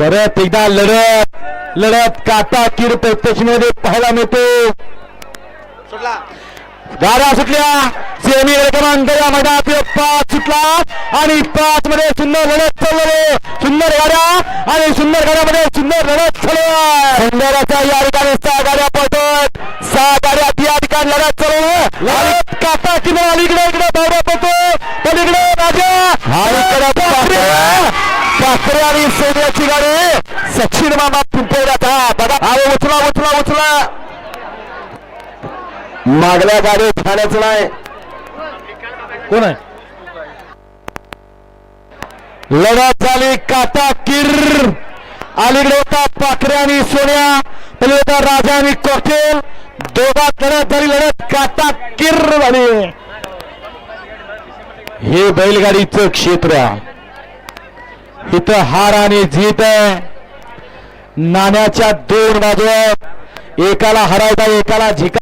परत एकदा लढत लढत काटा किर प्रत्यक्षमध्ये पाहायला मिळतो. गाड्या सुटल्या. सेमी क्रमांक या मैदानातील पाच सुटला. आणि पाच मध्ये सुंदर लढत चालवले सुंदर गाड्या आणि सुंदर गाड्यामध्ये सुंदर लढत चालू सुंदराचा या ठिकाणी सहा गाड्या पळतात. सहा गाड्या या ठिकाणी लढत चालू लढत काटा किंवा अलीकडे इकडे बावडा पळतो. पलीकडे राजा. पाखरे आणि सोन्याची गाडी. सचिन मामा पिंपळ्यात हा बघा. अरे उचला उचला उचला. मागल्या गाडी ठाण्याचं नाही. कोण आहे? लढत झाली काटा किर अलीकडे होता पाखरे आणि सोन्या. पहिले होता राजा आणि कॉकटेल दोघात लढत झाली लढत काटा किर झाली. हे बैलगाडीचं क्षेत्र. इथं हार आणि जीत आहे. नाण्याच्या दोन बाजू एकाला हरायचा एकाला झिका